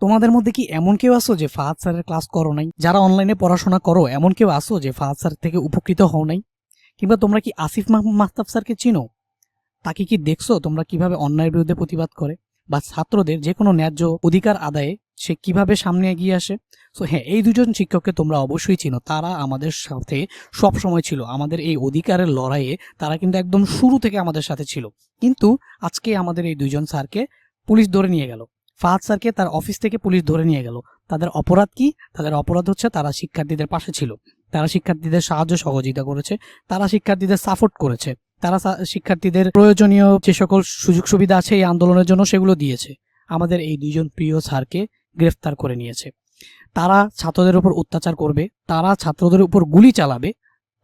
তোমাদের মধ্যে কি এমন কেউ আসো যে ফাহাদ স্যারের ক্লাস করো নাই? যারা অনলাইনে পড়াশোনা করো, এমন কেউ আসো যে ফাহাদ স্যার থেকে উপকৃত হও নাই? কিংবা তোমরা কি আসিফ মাহ- মাহতাব স্যারকে চিনো? তাকে কি দেখছ তোমরা কীভাবে অন্যায়ের বিরুদ্ধে প্রতিবাদ করে? বা ছাত্রদের যে কোনো ন্যায্য অধিকার আদায়ে সে কীভাবে সামনে এগিয়ে আসে? সো হ্যাঁ এই দুজন শিক্ষককে তোমরা অবশ্যই চিনো। তারা আমাদের সাথে সব সময় ছিল। আমাদের এই অধিকারের লড়াইয়ে তারা কিন্তু একদম শুরু থেকে আমাদের সাথে ছিল। কিন্তু আজকে আমাদের এই দুজন স্যারকে পুলিশ ধরে নিয়ে গেল। ফাহাদ স্যারকে তার অফিস থেকে পুলিশ ধরে নিয়ে গেল। তাদের অপরাধ কি? তাদের অপরাধ হচ্ছে তারা শিক্ষার্থীদের পাশে ছিল। তারা শিক্ষার্থীদের সাহায্য সহযোগিতা করেছে। তারা শিক্ষার্থীদের সাপোর্ট করেছে। তারা শিক্ষার্থীদের প্রয়োজনীয় যে সকল সুযোগ সুবিধা আছে এই আন্দোলনের জন্য সেগুলো দিয়েছে। আমাদের এই দুইজন প্রিয় স্যারকে গ্রেফতার করে নিয়েছে। তারা ছাত্রদের উপর অত্যাচার করবে। তারা ছাত্রদের উপর গুলি চালাবে।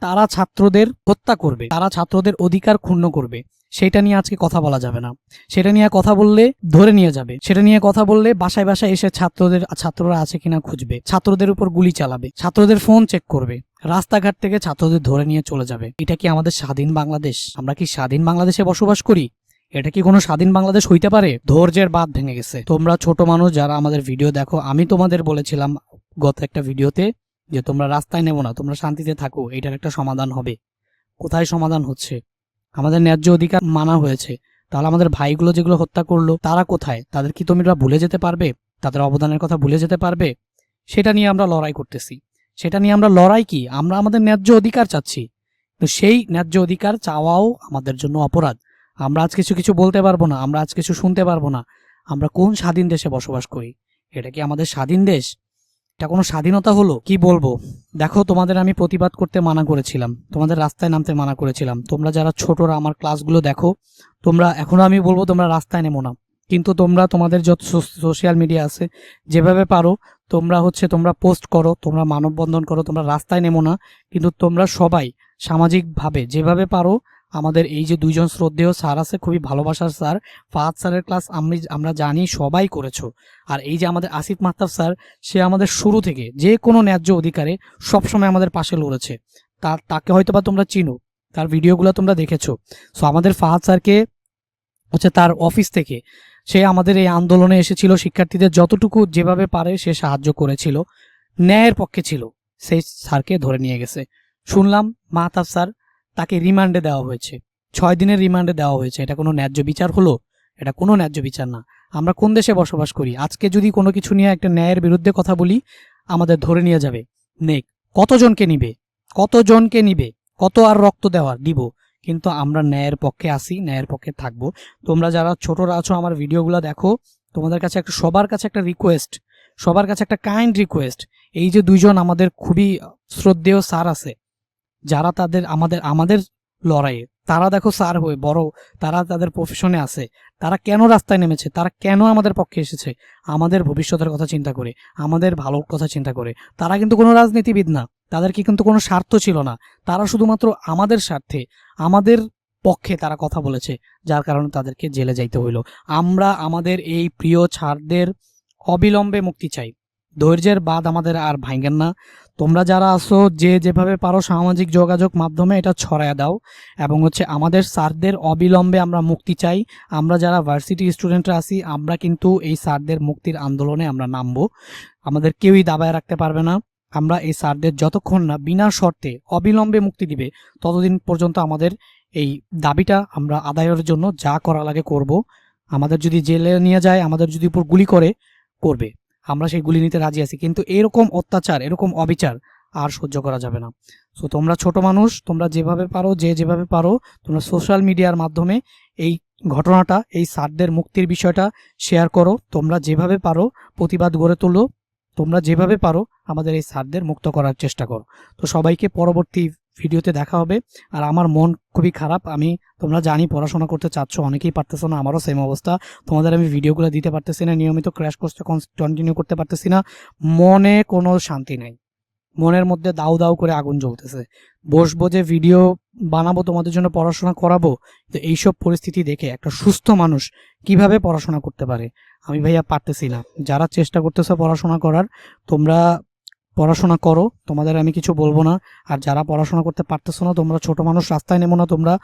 তারা ছাত্রদের হত্যা করবে। তারা ছাত্রদের অধিকার ক্ষুণ্ণ করবে। সেটা নিয়ে আজকে কথা বলা যাবে না। সেটা নিয়ে কথা বললে ধরে নিয়ে যাবে। সেটা নিয়ে কথা বললে বাসায় বাসায় এসে ছাত্রদের, ছাত্ররা আছে কিনা খুঁজবে। ছাত্রদের উপর গুলি চালাবে। ছাত্রদের ফোন চেক করবে। রাস্তাঘাট থেকে ছাত্রদের ধরে নিয়ে চলে যাবে। এটা কি আমাদের স্বাধীন বাংলাদেশ? আমরা কি স্বাধীন বাংলাদেশে বসবাস করি? এটা কি কোনো স্বাধীন বাংলাদেশ হইতে পারে? ধৈর্যের বাদ ভেঙে গেছে। তোমরা ছোট মানুষ যারা আমাদের ভিডিও দেখো, আমি তোমাদের বলেছিলাম গত একটা ভিডিওতে যে তোমরা রাস্তায় নেব না, তোমরা শান্তিতে থাকো। এটার একটা সমাধান হবে। কোথায় সমাধান হচ্ছে? আমাদের ন্যায্য অধিকার মানা হয়েছে। তাহলে আমাদের ভাইগুলো যেগুলো হত্যা করল, তারা কোথায়? তাদের কি তোমরা ভুলে যেতে পারবে? তাদের অবদানের কথা ভুলে যেতে পারবে? সেটা নিয়ে আমরা লড়াই করতেছি। সেটা নিয়ে আমরা লড়াই কি? আমরা আমাদের ন্যায্য অধিকার চাচ্ছি। তো সেই ন্যায্য অধিকার চাওয়াও আমাদের জন্য অপরাধ। আমরা আজ কিছু কিছু বলতে পারব না, আমরা আজ কিছু শুনতে পারব না। আমরা কোন স্বাধীন দেশে বসবাস করি? এটা কি আমাদের স্বাধীন দেশ? এটা কোনো স্বাধীনতা হলো? কি বলব? দেখো, তোমাদের আমি প্রতিবাদ করতে মানা করেছিলাম। তোমাদের রাস্তায় নামতে মানা করেছিলাম। তোমরা যারা ছোটরা আমার ক্লাসগুলো দেখো, তোমরা, এখনও আমি বলব তোমরা রাস্তায় নেমো না। কিন্তু তোমরা, তোমাদের যত সোশ্যাল মিডিয়া আছে, যেভাবে পারো, তোমরা হচ্ছে তোমরা পোস্ট করো, তোমরা মানববন্ধন করো, তোমরা রাস্তায় নেমো না। কিন্তু তোমরা সবাই সামাজিকভাবে যেভাবে পারো আমাদের এই যে দুইজন শ্রদ্ধেয় স্যার আছে, খুবই ভালোবাসার স্যার। ফাহাদ স্যারের ক্লাস আমি আমরা জানি, সবাই করেছ। আর এই যে আমাদের আসিফ মাহতাব স্যার, সে আমাদের শুরু থেকে যে কোনো ন্যায্য অধিকারে সবসময় আমাদের পাশে লড়েছে। তার তাকে হয়তো বা তোমরা চিনো, তার ভিডিওগুলো তোমরা দেখেছ। সো আমাদের ফাহাদ স্যারকে হচ্ছে তার অফিস থেকে সে আমাদের এই আন্দোলনে এসেছিল, শিক্ষার্থীদের যতটুকু যেভাবে পারে সে সাহায্য করেছিল, ন্যায়ের পক্ষে ছিল, সেই স্যারকে ধরে নিয়ে গেছে। শুনলাম মাহতাব স্যার তাকে রিমান্ডে দেওয়া হয়েছে। ছয় দিনের রিমান্ডে দেওয়া হয়েছে। এটা কোনো ন্যায্য বিচার হলো? এটা কোনো ন্যায্য বিচার না। আমরা কোন দেশে বসবাস করি? আজকে যদি কোনো কিছু নিয়ে একটা ন্যায়ের বিরুদ্ধে কথা বলি, আমাদের ধরে নিয়ে যাবে। নেক, কতজনকে নিবে? কতজনকে নিবে? কত আর রক্ত দেওয়ার? দিব। কিন্তু আমরা ন্যায়ের পক্ষে আসি ন্যায়ের পক্ষে থাকব। তোমরা যারা ছোটরা আছো, আমার ভিডিওগুলো দেখো। তোমাদের কাছে একটা, সবার কাছে একটা রিকোয়েস্ট সবার কাছে একটা কাইন্ড রিকোয়েস্ট এই যে দুইজন আমাদের খুবই শ্রদ্ধেয় স্যার আছে যারা তাদের আমাদের আমাদের লড়াইয়ে, তারা দেখো স্যার হয়ে, বড়, তারা তাদের প্রফেশনে আছে। তারা কেন রাস্তায় নেমেছে? তারা কেন আমাদের পক্ষে এসেছে? আমাদের ভবিষ্যতের কথা চিন্তা করে, আমাদের ভালোর কথা চিন্তা করে। তারা কিন্তু কোনো রাজনীতিবিদ না। তাদের কি কিন্তু কোনো স্বার্থ ছিল না। তারা শুধুমাত্র আমাদের স্বার্থে, আমাদের পক্ষে তারা কথা বলেছে, যার কারণে তাদেরকে জেলে যাইতে হইল। আমরা আমাদের এই প্রিয় ছাড়দের অবিলম্বে মুক্তি চাই। ধৈর্যের বাদ আমাদের আর ভাঙ্গেন না। তোমরা যারা আসো যে যেভাবে পারো সামাজিক যোগাযোগ মাধ্যমে এটা ছড়ায় দাও এবং হচ্ছে আমাদের স্যারদের অবিলম্বে আমরা মুক্তি চাই। আমরা যারা ভার্সিটি স্টুডেন্টরা আছি, আমরা কিন্তু এই স্যারদের মুক্তির আন্দোলনে আমরা নামবো। আমাদের কেউই দাবায় রাখতে পারবে না। আমরা এই স্যারদের যতক্ষণ না বিনা শর্তে অবিলম্বে মুক্তি দিবে, ততদিন পর্যন্ত আমাদের এই দাবিটা আমরা আদায়ের জন্য যা করা লাগে করব। আমাদের যদি জেলে নিয়ে যায়, আমাদের যদি উপর গুলি করে, করবে। আমরা সেই গুলি নিতে রাজি আছি। কিন্তু এরকম অত্যাচার, এরকম অবিচার আর সহ্য করা যাবে না। সো তোমরা ছোট মানুষ, তোমরা যেভাবে পারো, যে যেভাবে পারো, তোমরা সোশ্যাল মিডিয়ার মাধ্যমে এই ঘটনাটা, এই স্যারদের মুক্তির বিষয়টা শেয়ার করো। তোমরা যেভাবে পারো, প্রতিবাদ গড়ে তোলো। তোমরা যেভাবে পারো, আমাদের এই স্যারদের মুক্ত করার চেষ্টা করো। তো সবাইকে পরবর্তী ভিডিওতে দেখা হবে। আর আমার মন খুবই খারাপ। আমি, তোমরা জানি পড়াশোনা করতে চাচ্ছ, অনেকেই পারতেছো না, আমারও সেম অবস্থা। তোমাদের আমি ভিডিওগুলো দিতে পারতেছি না, নিয়মিত ক্র্যাশ কোর্সটা কন্টিনিউ করতে পারতেছি না, মনে কোনো শান্তি নাই। মনের মধ্যে দাউ দাউ করে আগুন জ্বলতেছে। বসবো যে ভিডিও বানাবো, তোমাদের জন্য পড়াশোনা করাবো তো এইসব পরিস্থিতি দেখে একটা সুস্থ মানুষ কীভাবে পড়াশোনা করতে পারে? আমি ভাইয়া পারতেছি না। যারা চেষ্টা করতেছো পড়াশোনা করার, তোমরা পড়াশোনা করো, তোমাদের আমি কিছু বলব না। আর যারা পড়াশোনা করতে পারতেছো না, তোমরা ছোট মানুষ, রাস্তায় নেমো না, তোমরা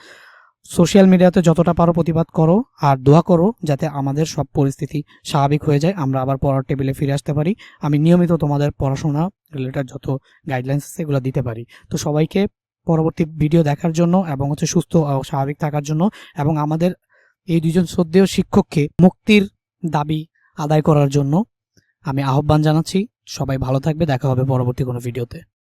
সোশ্যাল মিডিয়াতে যতটা পারো প্রতিবাদ করো আর দোয়া করো যাতে আমাদের সব পরিস্থিতি স্বাভাবিক হয়ে যায়, আমরা আবার পড়ার টেবিলে ফিরে আসতে পারি। আমি নিয়মিত তোমাদের পড়াশোনা রিলেটেড যত গাইডলাইন্স আছে এগুলো দিতে পারি। তো সবাইকে পরবর্তী ভিডিও দেখার জন্য এবং হচ্ছে সুস্থ স্বাভাবিক থাকার জন্য এবং আমাদের এই দুজন শ্রদ্ধেয় শিক্ষককে মুক্তির দাবি আদায় করার জন্য আমি আহ্বান জানাচ্ছি সবাই ভালো থাকবে দেখা হবে পরবর্তী কোনো ভিডিওতে।